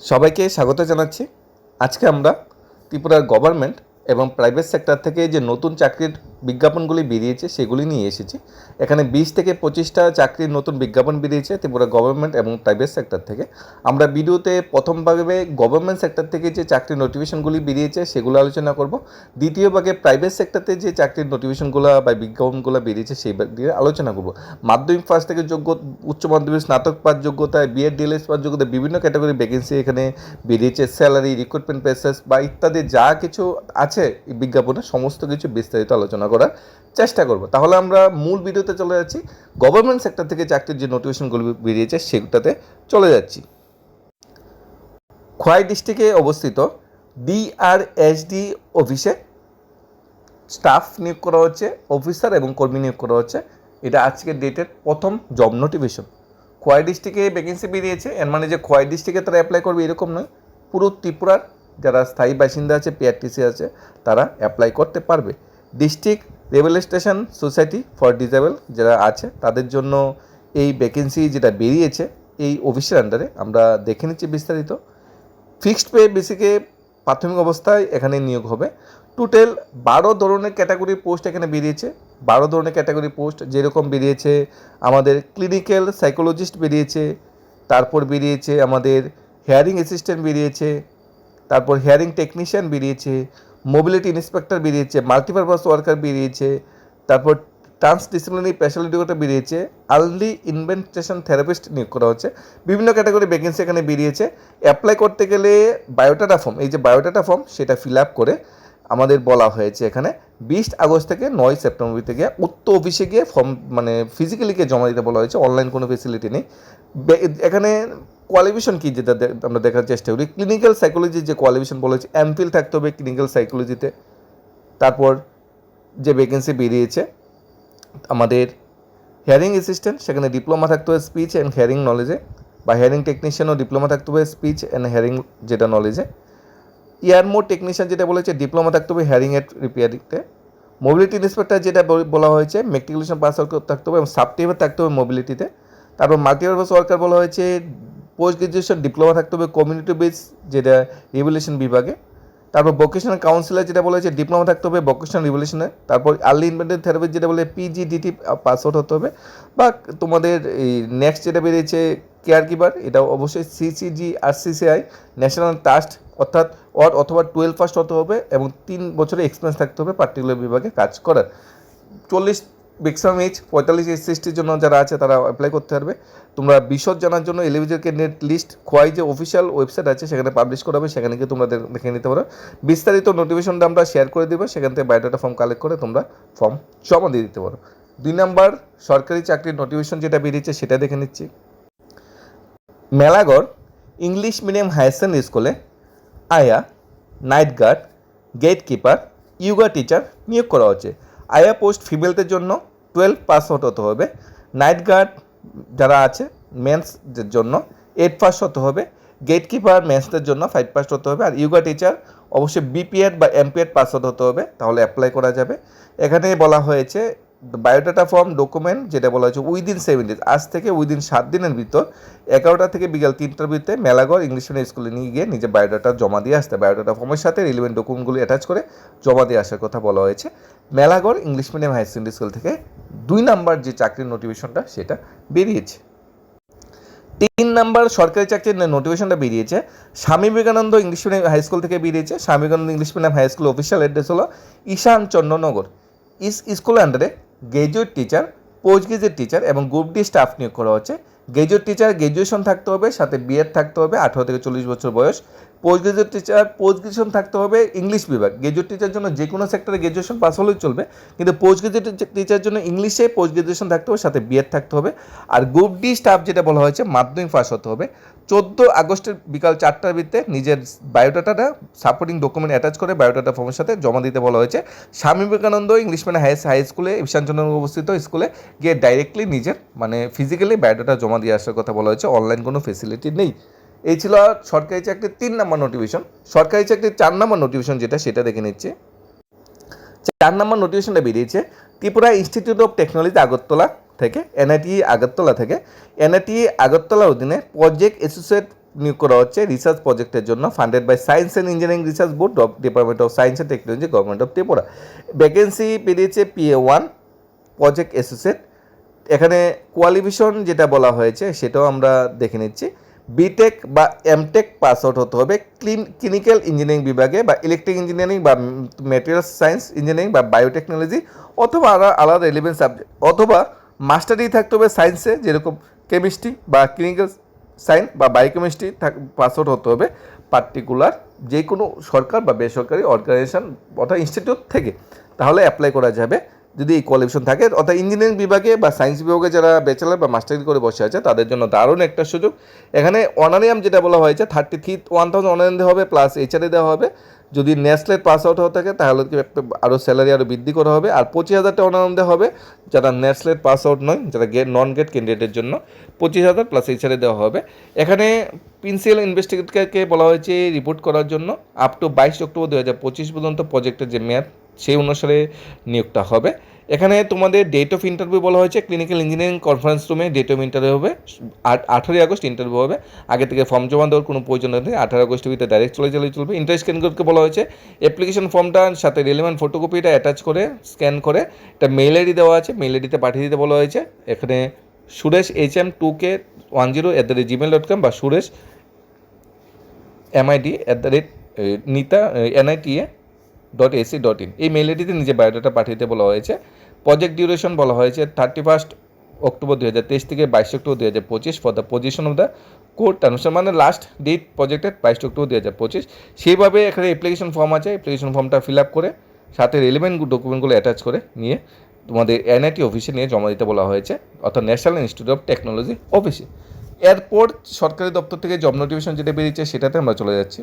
সবাইকে স্বাগত জানাচ্ছি। আজকে আমরা ত্রিপুরার গভর্নমেন্ট এবং প্রাইভেট সেক্টর থেকে যে নতুন চাকরির বিজ্ঞাপনগুলি বেরিয়েছে, সেগুলি নিয়ে এসেছি। এখানে বিশ থেকে পঁচিশটা চাকরির নতুন বিজ্ঞাপন বেরিয়েছে, ত্রিপুরা গভর্নমেন্ট এবং প্রাইভেট সেক্টর থেকে। আমরা ভিডিওতে প্রথম ভাগে গভর্নমেন্ট সেক্টর থেকে যে চাকরির নোটিফিকেশনগুলি বেরিয়েছে, সেগুলো আলোচনা করব। দ্বিতীয় ভাগে প্রাইভেট সেক্টরতে যে চাকরির নোটিফিকেশনগুলো বা বিজ্ঞাপনগুলো বেরিয়েছে, সেই দিয়ে আলোচনা করব। মাধ্যমিক ফার্স্ট থেকে যোগ্য, উচ্চ মাধ্যমিক স্নাতক পাস যোগ্যতায় বিএড ডিএলএস পাস যোগ্যতা, বিভিন্ন ক্যাটাগরি ভ্যাকেন্সি এখানে বেরিয়েছে। স্যালারি রিক্রুটমেন্ট পেসেস বা ইত্যাদি যা কিছু আছে বিজ্ঞাপনে, সমস্ত কিছু বিস্তারিত আলোচনা করার চেষ্টা করব। তাহলে আমরা মূল ভিডিওতে চলে যাচ্ছি। গভর্নমেন্ট সেক্টর থেকে চাকরির যে নোটিফিকেশনগুলো বেরিয়েছে সেটাতে চলে যাচ্ছি। খোয়াই ডিস্ট্রিক্টে অবস্থিত ডিআরএসডি অফিসে স্টাফ নিয়োগ করা হচ্ছে অফিসার এবং কর্মী নিয়োগ করা হচ্ছে। এটা আজকের ডেটের প্রথম জব নোটিফিকেশন খোয়াই ডিস্ট্রিক্টে ভ্যাকেন্সি বেরিয়েছে, এর মানে যে খোয়াই ডিস্ট্রিক্টে তারা অ্যাপ্লাই করবে এরকম নয়। পুরো ত্রিপুরার যারা স্থায়ী বাসিন্দা আছে পিআরটিসি আছে, তারা অ্যাপ্লাই করতে পারবে। District rehabilitation society for disabled যারা আছে, তাদের জন্য এই ভ্যাকেন্সি যেটা বেরিয়েছে, এই অফিসের আন্ডারে আমরা দেখে নিচ্ছি বিস্তারিত। ফিক্সড পে বেসিকে প্রাথমিক অবস্থায় এখানে নিয়োগ হবে। টোটাল বারো ধরনের ক্যাটাগরি পোস্ট এখানে বেরিয়েছে। বারো ধরনের ক্যাটাগরি পোস্ট যেরকম বেরিয়েছে, আমাদের ক্লিনিক্যাল সাইকোলজিস্ট বেরিয়েছে, তারপর বেরিয়েছে আমাদের হেয়ারিং অ্যাসিস্ট্যান্ট বেরিয়েছে, তারপর হেয়ারিং টেকনিশিয়ান বেরিয়েছে মোবিলিটি ইন্সপেক্টর বেরিয়েছে মাল্টিপারপাস ওয়ার্কার বেরিয়েছে, তারপর ট্রান্সডিসিপ্লিনারি স্পেশালিটি বেরিয়েছে আর্লি ইনভেন্টেশন থেরাপিস্ট নিয়োগ করা হচ্ছে, বিভিন্ন ক্যাটাগরি ভ্যাকেন্সি এখানে বেরিয়েছে। অ্যাপ্লাই করতে গেলে বায়োটাটা ফর্ম এই যে বায়োটাটা ফর্ম সেটা ফিল আপ করে আমাদের বলা হয়েছে এখানে। বিশ আগস্ট থেকে নয় সেপ্টেম্বর থেকে উত্তর অফিসে গিয়ে ফর্ম মানে ফিজিক্যালি গিয়ে জমা দিতে বলা হয়েছে অনলাইন কোনো ফেসিলিটি নেই। এখানে কোয়ালিফিকেশন কী যেটা আমরা দেখার চেষ্টা করি? ক্লিনিক্যাল সাইকোলজির যে কোয়ালিফিকেশন বলা হয়েছে এমফিল থাকতে হবে ক্লিনিক্যাল সাইকোলজিতে তারপর যে ভ্যাকেন্সি বেরিয়েছে, আমাদের হেয়ারিং অ্যাসিস্ট্যান্ট সেখানে ডিপ্লোমা থাকতে হবে স্পিচ অ্যান্ড হেয়ারিং নলেজে বা হেয়ারিং টেকনিশিয়ানও ডিপ্লোমা থাকতে হবে স্পিচ অ্যান্ড হেয়ারিং যেটা নলেজে ইয়ারমোর টেকনিশিয়ান যেটা বলেছে ডিপ্লোমা থাকতে হবে হেয়ারিং এর রিপেয়ারিংতে মোবিলিটি ইন্সপেক্টর যেটা বল- বলা হয়েছে মেট্রিকুলেশন পাস আউট থাকতে হবে এবং সাবটিভের থাকতে হবে মোবিলিটিতে তারপর মাল্টিপারপাস ওয়ার্কার বলা হয়েছে পোস্ট গ্রাজুয়েশন ডিপ্লোমা থাকতে হবে কমিউনিটি বেস যেটা রিভলিউশন বিভাগে। তারপর ভোকেশনাল কাউন্সিলার যেটা বলেছে ডিপ্লোমা থাকতে হবে ভোকেশনাল রিভলিউশনে তারপর আর্লি ইনভেন্টারি থেরাপি যেটা বলে পিজিডিটি পাস আউট হতে হবে। বা তোমাদের এই নেক্সট যেটা বেরিয়েছে কেয়ার কিপার এটা অবশ্যই সিসিজি আর সিসিআই ন্যাশনাল ট্রাস্ট অর্থাৎ অর অথবা টুয়েলভ ফার্স্ট হতে হবে এবং তিন বছরের এক্সপিরিয়েন্স থাকতে হবে পার্টিকুলার বিভাগে কাজ করার। চল্লিশ ম্যাক্সিমাম এজ পঁয়তাল্লিশ এস সিক্সটির জন্য যারা আছে তারা অ্যাপ্লাই করতে পারবে। তোমরা বিশদ জানার জন্য এলিভিজের ক্যান্ডিডেট লিস্ট খোয়াই যে অফিসিয়াল ওয়েবসাইট আছে সেখানে পাবলিশ করা হবে, সেখানে গিয়ে তোমরা দেখে নিতে পারো। বিস্তারিত নোটিফিকেশনটা আমরা শেয়ার করে দেবো, সেখান থেকে বায়োডাটা ফর্ম কালেক্ট করে তোমরা ফর্ম জমা দিয়ে দিতে পারো। দুই নাম্বার, সরকারি চাকরির নোটিফিকেশন যেটা বেরিয়েছে সেটা দেখে নিচ্ছি। Melaghar English medium higher secondary স্কুলে আয়া night guard gate keeper yoga teacher নিয়োগ করা হচ্ছে। আয়া পোস্ট ফিমেলদের জন্য টুয়েলভ আউট হতে হবে। নাইট গার্ড যারা আছে মেন্সদের জন্য এইট পাস হতে হবে। গেট কিপার মেন্সদের জন্য ফাইভ পাস হতে হবে। আর ইয়োগা টিচার অবশ্যই বিপিএড বা এমপিএড পাস হতে হবে। তাহলে অ্যাপ্লাই করা যাবে। এখানে বলা হয়েছে বায়োডাটা ফর্ম ডকুমেন্ট যেটা বলা হয়েছে উইদিন সেভেন ডেজ আজ থেকে উইদিন সাত দিনের ভিতর, এগারোটা থেকে বিকাল তিনটার ভিতরে মেলাগড় ইংলিশ মিডিয়াম স্কুলে নিয়ে গিয়ে নিজের বায়োডাটা জমা দিয়ে আসতে বায়োডাটা ফর্মের সাথে রিলিভেন্ট ডকুমেন্টগুলি অ্যাটাচ করে জমা দিয়ে আসার কথা বলা হয়েছে। Melaghar English medium higher secondary school থেকে দুই নাম্বার যে চাকরির নোটিফিকেশনটা সেটা বেরিয়েছে। তিন নাম্বার সরকারি চাকরির নোটিফিকেশনটা বেরিয়েছে। Swami Vivekananda English medium high school থেকে বেরিয়েছে। Swami Vivekananda English medium high school official address হলো ঈশান চন্দ্রনগর। ইস স্কুল আন্ডারে graduate teacher post graduate teacher এবং গ্রুপ ডি স্টাফ নিয়োগ করা হচ্ছে। গ্রেজুয়েট টিচার গ্রাজুয়েশন থাকতে হবে, সাথে বিএড থাকতে হবে, আঠারো থেকে চল্লিশ বছর বয়স। Post graduate teacher post graduation থাকতে হবে ইংলিশ বিভাগ। গ্রাজুয়েট টিচার জন্য যে কোনো সেক্টরে গ্রাজুয়েশন পাস হলেই চলবে, কিন্তু পোস্ট গ্রাজুয়েট টিচার জন্য ইংলিশে পোস্ট গ্রাজুয়েশন থাকতে হবে, সাথে বিএড থাকতে হবে। আর গ্রুপ ডি স্টাফ যেটা বলা হয়েছে, মাধ্যমিক পাস হতে হবে। চোদ্দ আগস্টের বিকাল চারটার ভিত্তে নিজের বায়োডাটাটা সাপোর্টিং ডকুমেন্ট অ্যাটাচ করে বায়োডাটা ফর্মের সাথে জমা দিতে বলা হয়েছে। Swami Vivekananda English medium high high স্কুলে ঈশানচন্দ্র অবস্থিত স্কুলে গিয়ে ডাইরেক্টলি নিজের মানে ফিজিক্যালি বায়োডাটা জমা দিয়ে আসার কথা বলা হয়েছে। অনলাইন কোনো ফেসিলিটি নেই। এই ছিল সরকারি চাকরির তিন নম্বর নোটিফিকেশন সরকারি চাকরির চার নম্বর নোটিফিকেশন যেটা, সেটা দেখে নিচ্ছে। চার নম্বর নোটিফিকেশনটা বেরিয়েছে, Tripura institute of technology Agartala থেকে এনআইটি আগরতলা থেকে। এনআইটি আগরতলার অধীনে প্রজেক্ট অ্যাসোসিয়েট নিয়োগ করা হচ্ছে রিসার্চ প্রজেক্টের জন্য funded by science and engineering research board of department of science and technology government of Tripura vacancy বেরিয়েছে পিএ ওয়ান প্রজেক্ট অ্যাসোসিয়েট এখানে কোয়ালিফিকেশন যেটা বলা হয়েছে, সেটাও আমরা দেখে নিচ্ছি। বিটেক বা এমটেক পাস আউট হতে হবে। ক্লিন ক্লিনিক্যাল ইঞ্জিনিয়ারিং বিভাগে বা ইলেকট্রিক ইঞ্জিনিয়ারিং বা মেটেরিয়াল সায়েন্স ইঞ্জিনিয়ারিং বা বায়োটেকনোলজি অথবা আলা- আলাদা রেলিভেন্ট সাবজেক্ট অথবা মাস্টারি থাকতে হবে সায়েন্সে যেরকম কেমিস্ট্রি বা ক্লিনিক্যাল সায়েন্স বা বায়োকেমিস্ট্রি পাস আউট হতে হবে পার্টিকুলার যে কোনো সরকার বা বেসরকারি অর্গানাইজেশন অর্থাৎ ইনস্টিটিউট থেকে। তাহলে অ্যাপ্লাই করা যাবে। যদি এই কোয়ালিফিকেশন থাকে, অর্থাৎ ইঞ্জিনিয়ারিং বিভাগে বা সায়েন্স বিভাগে যারা ব্যাচেলার বা মাস্টারি করে বসে আছে, তাদের জন্য দারুণ একটা সুযোগ। এখানে অনারিয়াম যেটা বলা হয়েছে thirty three one thousand honorarium দেওয়া হবে প্লাস এইচআরএ দেওয়া হবে। যদি নেসলেট পাস আউট হয়ে থাকে, তাহলে আরও স্যালারি আরও বৃদ্ধি করা হবে। আর পঁচিশ হাজারটা অনারিয়াম দেওয়া হবে, যারা নেসলেট পাস আউট নয়, যারা গেট নন গেট ক্যান্ডিডেটের জন্য, পঁচিশ হাজার প্লাস এইচআরএ দেওয়া হবে। এখানে প্রিন্সিপাল ইনভেস্টিগেটরকে বলা হয়েছে রিপোর্ট করার জন্য আপ টু বাইশ অক্টোবর দু হাজার পঁচিশ পর্যন্ত প্রজেক্টের যে মেয়াদ সেই অনুসারে নিয়োগটা হবে। এখানে তোমাদের ডেট অফ ইন্টারভিউ বলা হয়েছে ক্লিনিক্যাল ইঞ্জিনিয়ারিং কনফারেন্স রুমে ডেট অফ ইন্টারভিউ হবে আঠেরোই আগস্ট ইন্টারভিউ হবে। আগে থেকে ফর্ম জমা দেওয়ার কোনো প্রয়োজন নেই আঠারো আগস্টের ভিতরে ডাইরেক্ট চলে চলে চলবে। ইন্টারেস্ট ক্যান্ডিডেটকে বলা হয়েছে অ্যাপ্লিকেশন ফর্মটার সাথে রেলিভেন্ট ফটোকপিটা অ্যাটাচ করে স্ক্যান করে একটা মেল আইডি দেওয়া আছে মেল আইডিতে পাঠিয়ে দিতে বলা হয়েছে। এখানে Suresh H M two K one zero at the rate gmail dot com বা Suresh MID at the rate nita NITA dot AC dot in এই মেল আইডিতে নিজের বায়োডাটা পাঠিয়ে দিতে বলা হয়েছে। প্রজেক্ট ডিউরেশন বলা হয়েছে থার্টি ফার্স্ট অক্টোবর দুই হাজার তেইশ থেকে বাইশ অক্টোবর দুই হাজার পঁচিশ for the position of the court অনুসার মানে লাস্ট ডেট প্রজেক্টের বাইশ অক্টোবর দুই হাজার পঁচিশ। সেইভাবে এখানে অ্যাপ্লিকেশন ফর্ম আছে। অ্যাপ্লিকেশন ফর্মটা ফিল আপ করে, সাথে রেলিভেন্ট ডকুমেন্টগুলো অ্যাটাচ করে নিয়ে তোমাদের এনআইটি অফিসে নিয়ে জমা দিতে বলা হয়েছে, অর্থাৎ ন্যাশনাল ইনস্টিটিউট অফ টেকনোলজি অফিসে এরপর সরকারি দপ্তর থেকে জব নোটিফিকেশন যেটা বেরিয়েছে, সেটাতে আমরা চলে যাচ্ছি।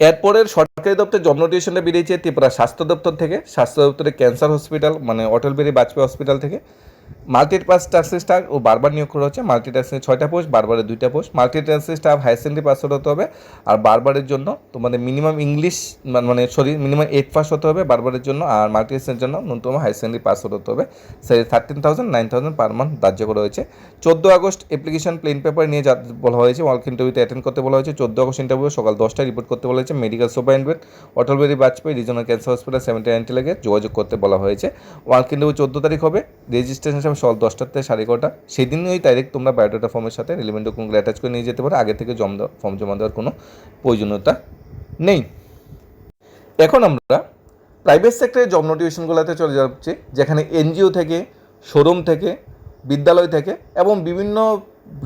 এরপরের সরকারি দপ্তর জব নোটিফিকেশনটা বেরিয়েছে ত্রিপুরা স্বাস্থ্য দপ্তর থেকে, স্বাস্থ্য দপ্তরের ক্যান্সার হসপিটাল মানে অটল বিহারী বাজপেয়ী হসপিটাল থেকে। মাল্টি পাস টাস্কি স্টাফ ও বারবার নিয়োগ করা হচ্ছে। মাল্টি টাস্কি ছয়টা পোস্ট বারবারের দুইটা post multi tasking staff higher secondary pass হতে হবে আর বারবারের জন্য তোমাদের মিনিমাম ইংলিশ মানে সরি মিনিমাম এইট পাস হতে হবে বারবারের জন্য আর মাল্টি টাস্কের জন্য ন্যূনতম হায়ার সেকেন্ডারি পাস হতে হবে। সেই thirteen thousand nine thousand per month ধার্য করা হয়েছে। চোদ্দ আগস্ট অ্যাপ্লিকেশন প্লেন পেপার নিয়ে যা বলা হয়েছে ওয়ার্ক ইন্টারভিউতে অ্যাটেন্ড করতে বলা হয়েছে। চোদ্দ আগস্ট ইন্টারভিউ সকাল দশটায় রিপোর্ট করতে বলা হয়েছে। Medical superintendent Atal Bihari Vajpayee regional cancer hospital seventy ninety লেগে যোগাযোগ করতে বলা হয়েছে। ওয়ার্ক ইন্টারভিউ চোদ্দ তারিখ হবে। রেজিস্ট্রেশন হিসাবে সকাল দশটার থেকে সাড়ে এগারোটা। সেদিন ওই তারিখ তোমরা বায়োডাটা ফর্মের সাথে রিলিভেন্ট ডকুমেন্টগুলো অ্যাটাচ করে নিয়ে যেতে পারো। আগে থেকে জমা দেওয়া ফর্ম জমা দেওয়ার কোনো প্রয়োজনীয়তা নেই। এখন আমরা প্রাইভেট সেক্টরের জব নোটিফিকেশনগুলোতে চলে যাচ্ছি, যেখানে এনজিও থেকে শোরুম থেকে, বিদ্যালয় থেকে এবং বিভিন্ন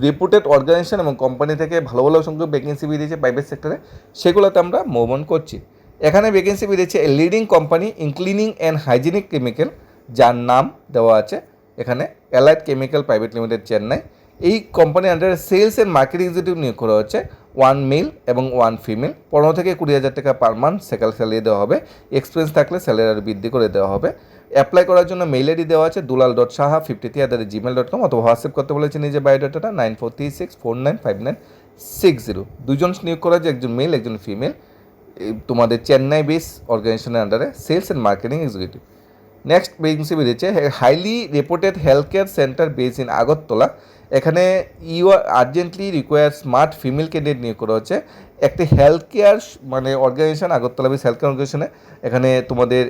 রেপুটেড অর্গানাইজেশন এবং কোম্পানি থেকে ভালো ভালো সংখ্যক ভ্যাকেন্সি বেরিয়েছে প্রাইভেট সেক্টরে সেগুলোতে আমরা মুভ করছি। এখানে ভ্যাকেন্সি বেরিয়েছে leading company in cleaning and hygienic chemical যার নাম দেওয়া আছে এখানে allied chemical private limited Chennai এই কোম্পানির আন্ডারে সেলস অ্যান্ড মার্কেট এক্সিকিউটিভ নিয়োগ করা হচ্ছে ওয়ান মেল এবং ওয়ান ফিমেল পনেরো থেকে কুড়ি হাজার টাকা পার মান্থ সেকাল স্যালারি দেওয়া হবে। এক্সপিরিয়েন্স থাকলে স্যালারি আরও বৃদ্ধি করে দেওয়া হবে। অ্যাপ্লাই করার জন্য মেল আইডি দেওয়া আছে Dulal dot Saha fifty three at the rate gmail dot com অথবা হোয়াটসঅ্যাপ করতে বলেছে নিজের বায়োডাটাটা nine four three six four nine five nine six zero দুজন নিয়োগ করা হয়েছে, একজন মেল একজন ফিমেল তোমাদের চেন্নাই বেস অর্গানাইজেশনের আন্ডারে sales and marketing executive next vacancy বেরিয়েছে highly reputed health care centre base in Agartala এখানে you urgently require smart female candidate নিয়োগ করা হচ্ছে। একটি হেলথ কেয়ার মানে organisation Agartala base health care অর্গানাইজেশনে এখানে তোমাদের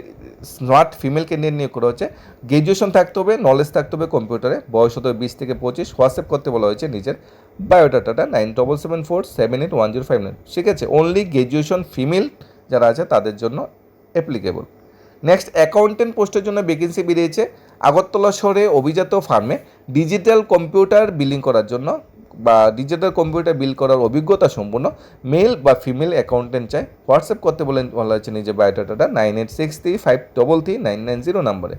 স্মার্ট ফিমেল ক্যান্ডিডেট নিয়োগ করা হচ্ছে। গ্র্যাজুয়েশন থাকতে হবে নলেজ থাকতে হবে কম্পিউটারে বয়স হতে বিশ থেকে পঁচিশ। হোয়াটসঅ্যাপ করতে বলা হয়েছে নিজের। বায়োডাটাটা nine double seven four seven eight one zero five nine ঠিক আছে অনলি গ্র্যাজুয়েশন ফিমেল যারা আছে তাদের জন্য অ্যাপ্লিকেবল নেক্সট অ্যাকাউন্টেন্ট পোস্টের জন্য ভ্যাকেন্সি বেরিয়েছে। আগরতলা শহরে অভিজাত ফার্মে ডিজিটাল কম্পিউটার বিলিং করার জন্য বা ডিজিটাল কম্পিউটার বিল করার অভিজ্ঞতা সম্পূর্ণ মেল বা ফিমেল অ্যাকাউন্টেন্ট চাই। হোয়াটসঅ্যাপ করতে বলেন বলা হয়েছে নিজের বায়োডাটাটা nine eight six three five double three nine nine zero নাম্বারে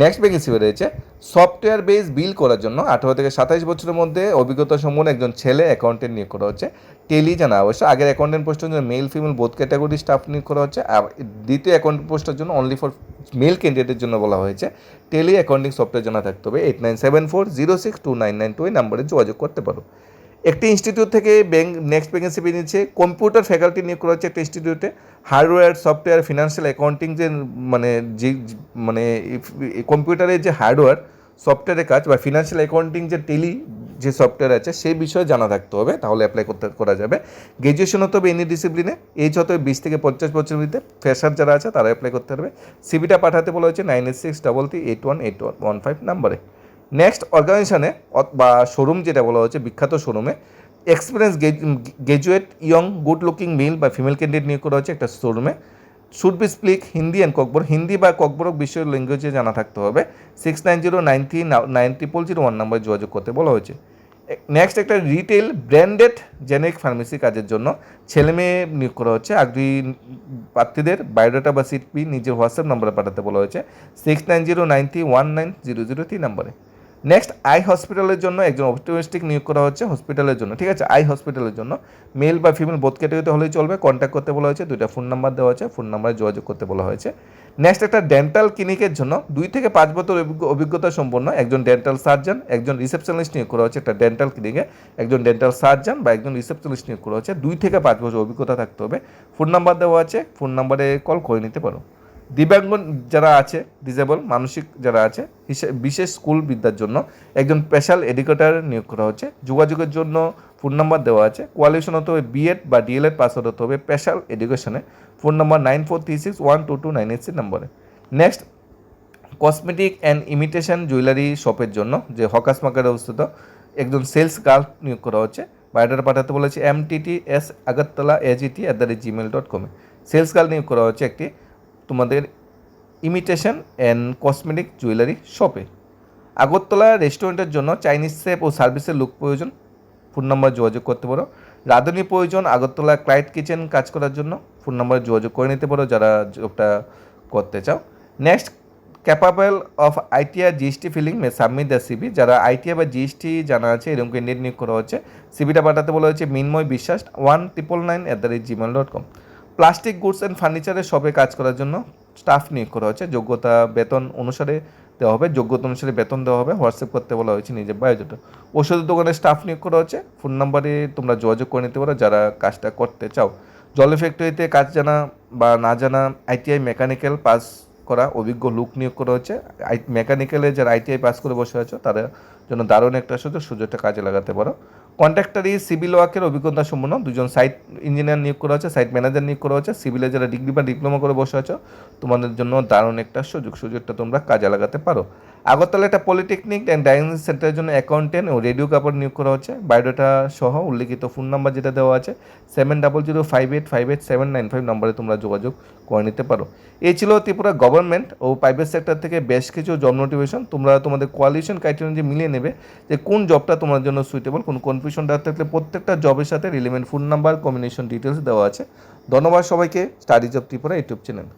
নেক্সট ভ্যাকেন্সি রয়েছে সফটওয়্যার বেস বিল করার জন্য আঠারো থেকে সাতাইশ বছরের মধ্যে অভিজ্ঞতা সম্পন্ন একজন ছেলে অ্যাকাউন্টেন্ট নিয়োগ করা হচ্ছে। টেলি জানা অবশ্য। আগের অ্যাকাউন্টেন্ট পোস্টের জন্য male female both category staff নিয়োগ করা হচ্ছে। আর দ্বিতীয় অ্যাকাউন্টেন্ট পোস্টের জন্য অনলি ফর মেল ক্যান্ডিডেটের জন্য বলা হয়েছে। টেলি অ্যাকাউন্টিং সফটওয়্যার জানা থাকতে হবে। Eight nine seven four zero six two nine nine two এই নাম্বারে যোগাযোগ করতে পারো। একটি ইনস্টিটিউট থেকে ব্যাংক নেক্সট ভ্যাকেন্সি বেরিয়েছে কম্পিউটার ফ্যাকাল্টি নিয়োগ করা হচ্ছে একটা ইনস্টিটিউটে হার্ডওয়্যার সফটওয়্যার ফিনান্সিয়াল অ্যাকাউন্টিং যে মানে যে মানে কম্পিউটারের যে হার্ডওয়্যার সফটওয়্যারের কাজ বা ফিনান্সিয়াল অ্যাকাউন্টিং যে টেলি যে সফটওয়্যার আছে, সেই বিষয়ে জানা থাকতে হবে। তাহলে অ্যাপ্লাই করতে, করা যাবে। গ্র্যাজুয়েশন হতে হবে এনি ডিসিপ্লিনে এজ হতে হবে বিশ থেকে পঞ্চাশ বছরের মধ্যে ফ্রেশার যারা আছে তারা অ্যাপ্লাই করতে পারবে। সিবিটা পাঠাতে বলা হয়েছে nine eight six double three eight one eight one one five নাম্বারে নেক্সট অর্গানাইজেশনে বা শোরুম যেটা বলা হচ্ছে, বিখ্যাত শোরুমে experience graduate young good looking male বা ফিমেল ক্যান্ডিডেট নিয়োগ করা হচ্ছে একটা শোরুমে should be speak Hindi and Kokborok Hindi বা ককবরক বিষয়ের ল্যাঙ্গুয়েজে জানা থাকতে হবে। Six nine zero nine three nine triple zero one নাম্বারে যোগাযোগ করতে বলা হয়েছে। নেক্সট একটা রিটেল ব্র্যান্ডেড জেনেরিক ফার্মেসি কাজের জন্য ছেলে মেয়ে নিয়োগ করা হচ্ছে। আগ্রহী প্রার্থীদের বায়োডাটা বা সিটপি নিজের হোয়াটসঅ্যাপ নম্বরে পাঠাতে বলা হয়েছে। Six nine zero nine three one nine zero zero three নাম্বারে। নেক্সট আই হসপিটালের জন্য একজন অপটোমেস্টিক নিয়োগ করা হচ্ছে হসপিটালের জন্য, ঠিক আছে? আই হসপিটালের জন্য। মেল বা ফিমেল বোধ ক্যাটাগরিতে হলেই চলবে। কন্ট্যাক্ট করতে বলা হয়েছে, দুইটা ফোন নাম্বার দেওয়া আছে ফোন নাম্বারে যোগাযোগ করতে বলা হয়েছে। নেক্সট একটা ডেন্টাল ক্লিনিকের জন্য দুই থেকে পাঁচ বছর অভিজ্ঞ- অভিজ্ঞতা সম্পন্ন একজন ডেন্টাল সার্জন একজন রিসেপশনিস্ট নিয়োগ করা হচ্ছে একটা ডেন্টাল ক্লিনিকে একজন ডেন্টাল সার্জন বা একজন রিসেপশনিস্ট নিয়োগ করা হচ্ছে। দুই থেকে পাঁচ বছর অভিজ্ঞতা থাকতে হবে। ফোন নাম্বার দেওয়া আছে ফোন নাম্বারে কল করে নিতে পারো। দিব্যাঙ্গ যারা আছে ডিজেবল মানসিক যারা আছে বিশেষ স্কুল বিদ্যার জন্য একজন স্পেশাল এডুকেটার নিয়োগ করা হচ্ছে। যোগাযোগের জন্য ফোন নাম্বার দেওয়া আছে। কোয়ালিফিকেশন হতে হবে বিএড বা ডিএলএড পাস হতে হবে special এডুকেশনে phone number nine four three six one two two nine eight six নম্বরে next cosmetic and imitation jewellery শপের জন্য যে হকাস মার্কেটে অবস্থিত, একজন সেলস গার্ল নিয়োগ করা হচ্ছে। বায়োডাটা পাঠাতে বলেছে M T T S Agartala AGT at the rate gmail dot কমে সেলস গার্ল নিয়োগ করা হচ্ছে একটি তোমাদের ইমিটেশন অ্যান্ড কসমেটিক জুয়েলারি শপে আগরতলা রেস্টুরেন্টের জন্য চাইনিজ শেপ ও সার্ভিসের লুক প্রয়োজন। ফোন নাম্বার যোগাযোগ করতে পারো। রাঁধুনি প্রয়োজন আগরতলা ক্লাইট কিচেন কাজ করার জন্য। ফোন নাম্বারে যোগাযোগ করে নিতে পারো যারা জবটা করতে চাও। Next capable of ITR GST filing may submit the CV যারা আইটিআর বা জিএসটি জানা আছে এরকম ক্যান্ডিডেট নিয়োগ করা হচ্ছে। সিবিটা পাঠাতে বলা হয়েছে মিনময় Biswas one triple nine at the rate gmail dot com plastic, goods and ফার্নিচারের শপে কাজ করার জন্য স্টাফ নিয়োগ করা হয়েছে। যোগ্যতা, বেতন অনুসারে দেওয়া হবে। যোগ্যতা অনুসারে বেতন দেওয়া হবে। হোয়াটসঅ্যাপ করতে বলা হয়েছে নিজের বায়োডাটা। ওষুধের দোকানে স্টাফ নিয়োগ করা হয়েছে। ফোন নাম্বারে তোমরা যোগাযোগ করে নিতে পারো যারা কাজটা করতে চাও। জলের ফ্যাক্টরিতে কাজ জানা বা না জানা আইটিআই মেকানিক্যাল পাস করা অভিজ্ঞ লোক নিয়োগ করা হয়েছে। মেকানিক্যালে যারা আইটিআই পাস করে বসে আছো, তাদের জন্য দারুণ একটা সুযোগ, সুযোগটা কাজে লাগাতে পারো। কন্ট্রাক্টারি সিভিল ওয়ার্কের অভিজ্ঞতা সম্পন্ন দুজন সাইট ইঞ্জিনিয়ার নিয়োগ করা হচ্ছে সাইট ম্যানেজার নিয়োগ করা হচ্ছে সিভিলে যারা ডিগ্রি বা ডিপ্লোমা করে বসে আছো, তোমাদের জন্য দারুণ একটা সুযোগ, সুযোগটা তোমরা কাজে লাগাতে পারো। আগরতলা একটা পলিটেকনিক অ্যান্ড ডায়াগনোসিস সেন্টারের জন্য অ্যাকাউন্টেন্ট ও রেডিও কাপড় নিয়োগ করা হচ্ছে। বায়োডাটা সহ উল্লিখিত ফোন নাম্বার যেটা দেওয়া আছে seven double zero five eight five eight seven nine five নম্বরে তোমরা যোগাযোগ করে নিতে পারো। এই ছিল ত্রিপুরা গভর্নমেন্ট ও প্রাইভেট সেক্টর থেকে বেশ কিছু জব নোটিফিকেশন তোমরা তোমাদের কোয়ালিফিকেশন ক্রাইটেরিয়া যে মিলিয়ে নেবে যে কোন জবটা তোমার জন্য সুইটেবল কোন কনফিউশন থাকলে প্রত্যেকটা জবের সাথে relevant phone number combination details দেওয়া আছে। ধন্যবাদ সবাইকে। Study job Tripura YouTube channel.